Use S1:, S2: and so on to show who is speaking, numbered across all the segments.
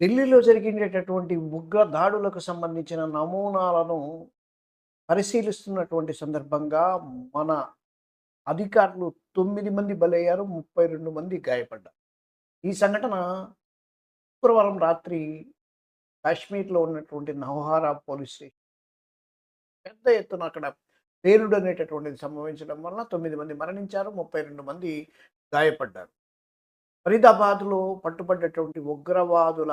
S1: ఢిల్లీలో జరిగినటువంటి ఉగ్ర దాడులకు సంబంధించిన నమూనాలను పరిశీలిస్తున్నటువంటి సందర్భంగా మన అధికారులు తొమ్మిది మంది బలయ్యారు ముప్పై రెండు మంది గాయపడ్డారు. ఈ సంఘటన శుక్రవారం రాత్రి కాశ్మీర్లో ఉన్నటువంటి నవహారా పోలీస్ స్టేషన్. పెద్ద ఎత్తున అక్కడ పేరుడు అనేటటువంటిది సంభవించడం వలన తొమ్మిది మంది మరణించారు ముప్పై రెండు మంది గాయపడ్డారు. ఫరీదాబాద్లో పట్టుబడ్డటువంటి ఉగ్రవాదుల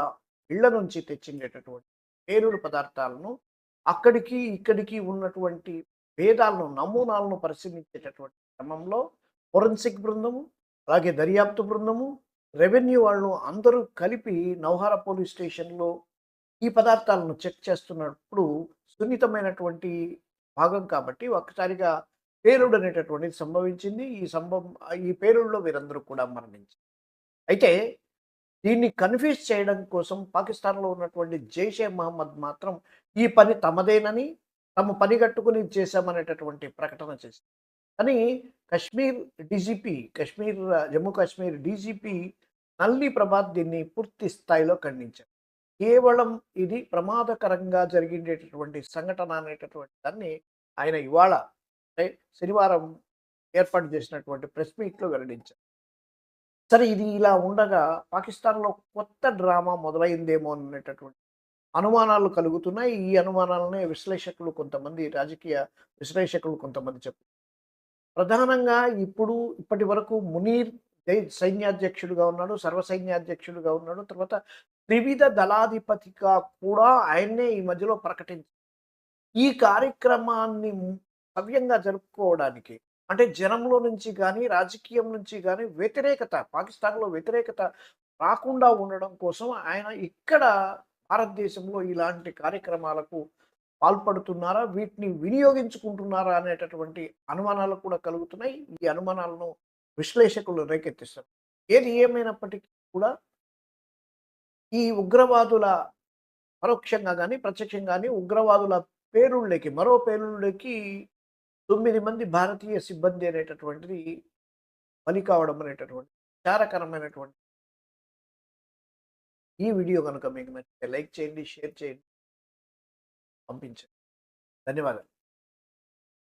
S1: ఇళ్ళ నుంచి తెచ్చిండేటటువంటి పేరుడు పదార్థాలను అక్కడికి ఇక్కడికి ఉన్నటువంటి భేదాలను నమూనాలను పరిశీలించేటటువంటి క్రమంలో ఫొరెన్సిక్ బృందము అలాగే దర్యాప్తు బృందము రెవెన్యూ వాళ్ళు అందరూ కలిపి నవహార పోలీస్ స్టేషన్లో ఈ పదార్థాలను చెక్ చేస్తున్నప్పుడు సున్నితమైనటువంటి భాగం కాబట్టి ఒక్కసారిగా పేరుడు అనేటటువంటిది సంభవించింది. ఈ సంభవం ఈ పేరుడులో వీరందరూ కూడా మరణించారు. అయితే దీన్ని కన్ఫ్యూజ్ చేయడం కోసం పాకిస్తాన్లో ఉన్నటువంటి జైషే మహమ్మద్ మాత్రం ఈ పని తమదేనని తమ పని కట్టుకుని చేశామనేటటువంటి ప్రకటన చేసింది. కానీ కశ్మీర్ డీజీపీ కశ్మీర్ జమ్మూ కాశ్మీర్ డీజీపీ నల్లి ప్రభాత్ దీన్ని పూర్తి స్థాయిలో ఖండించారు. కేవలం ఇది ప్రమాదకరంగా జరిగేటటువంటి సంఘటన అనేటటువంటి దాన్ని ఆయన ఇవాళ అంటే శనివారం ఏర్పాటు చేసినటువంటి ప్రెస్ మీట్లో వెల్లడించారు. సరే ఇది ఇలా ఉండగా పాకిస్తాన్లో కొత్త డ్రామా మొదలైందేమో అనేటటువంటి అనుమానాలు కలుగుతున్నాయి. ఈ అనుమానాలనే విశ్లేషకులు కొంతమంది రాజకీయ విశ్లేషకులు కొంతమంది చెప్పారు. ప్రధానంగా ఇప్పుడు ఇప్పటి వరకు మునీర్ సైన్యాధ్యక్షుడుగా ఉన్నాడు సర్వసైన్యాధ్యక్షుడుగా ఉన్నాడు. తర్వాత త్రివిధ దళాధిపతిగా కూడా ఆయన్నే ఈ మధ్యలో ప్రకటించారు. ఈ కార్యక్రమాన్ని సవ్యంగా జరుపుకోవడానికి అంటే జనంలో నుంచి కానీ రాజకీయం నుంచి కానీ వ్యతిరేకత పాకిస్తాన్లో వ్యతిరేకత రాకుండా ఉండడం కోసం ఆయన ఇక్కడ భారతదేశంలో ఇలాంటి కార్యక్రమాలకు పాల్పడుతున్నారా? వీటిని వినియోగించుకుంటున్నారా? అనేటటువంటి అనుమానాలు కూడా కలుగుతున్నాయి. ఈ అనుమానాలను విశ్లేషకులు రేకెత్తిస్తారు ఏది ఏమైనప్పటికీ కూడా ఈ ఉగ్రవాదుల పరోక్షంగా కానీ ప్రత్యక్షంగా కానీ ఉగ్రవాదుల పేరుళ్ళకి మరో పేరుళ్ళకి తొమ్మిది మంది భారతీయ సిబ్బంది అనేటటువంటిది బలి కావడం అనేటటువంటి విచారకరమైనటువంటి ఈ వీడియో కనుక మీకు నచ్చితే లైక్ చేయండి షేర్ చేయండి పంపించండి. ధన్యవాదాలు.